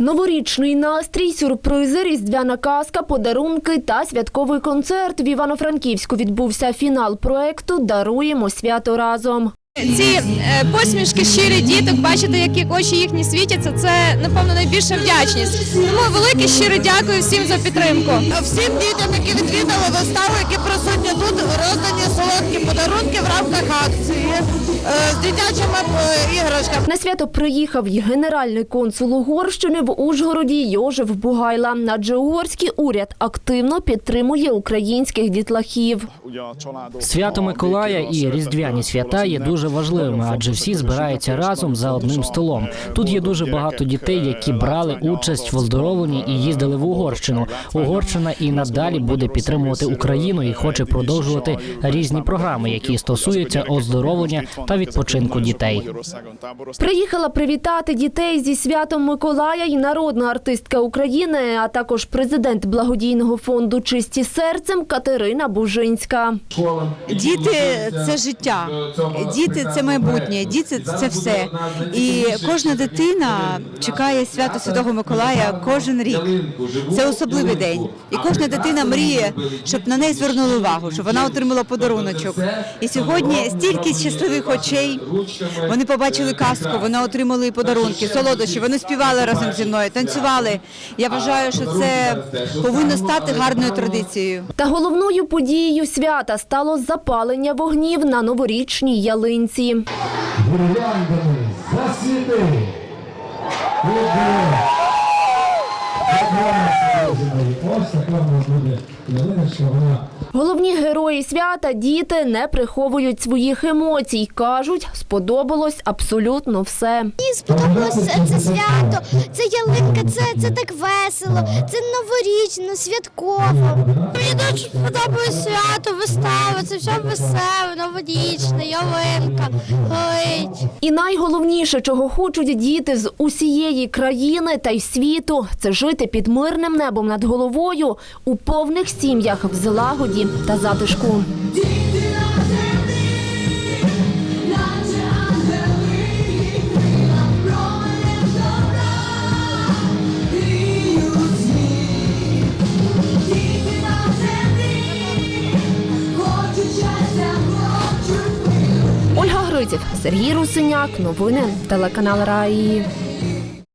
Новорічний настрій, сюрпризи, різдвяна казка, подарунки та святковий концерт. В Івано-Франківську відбувся фінал проекту Даруємо свято разом. Ці е, посмішки, щирі діток, бачити, які очі їхні світяться, це напевно найбільша вдячність. Тому велике щиро дякую всім за підтримку. Всім дітям, які відвідали виставу, які присутні тут, роздані рамках акції е, з дитячими е, іграшками. На свято приїхав й генеральний консул Угорщини в Ужгороді Йожев Бугайла. Адже угорський уряд активно підтримує українських дітлахів. Свято Миколая і різдвяні свята є дуже важливими, адже всі збираються разом за одним столом. Тут є дуже багато дітей, які брали участь в оздоровленні і їздили в Угорщину. Угорщина і надалі буде підтримувати Україну і хоче продовжувати різні програми, які стосуються оздоровлення та відпочинку дітей. Приїхала привітати дітей зі святом Миколая і народна артистка України, а також президент благодійного фонду Чисті серцем Катерина Бужинська. Діти це життя, діти це майбутнє, діти це все. І кожна дитина чекає свято Святого Миколая кожен рік. Це особливий день. І кожна дитина мріє, щоб на неї звернули увагу, щоб вона отримала подаруночок. І сьогодні стільки щасливих очей. Вони побачили казку, вони отримали подарунки, солодощі. Вони співали разом зі мною, танцювали. Я вважаю, що це повинно стати гарною традицією. Та головною подією свята стало запалення вогнів на новорічній ялинці. гірляндами засвіти. Ого! Ось така в нас буде ялиночка, вона Головні герої свята діти не приховують своїх емоцій. кажуть, сподобалось абсолютно все. Мені сподобалося це, свято, це ялинка, це, це так весело, це новорічно, святково. Мені дуже сподобалось свято, вистава, це все весело, новорічне, ялинка, горить. І найголовніше, чого хочуть діти з усієї країни та й світу, це жити під мирним небом над головою у повних сім'ях в злагоді та затишку. Ольга Гриців, Сергій Русиняк, новини телеканал Раї.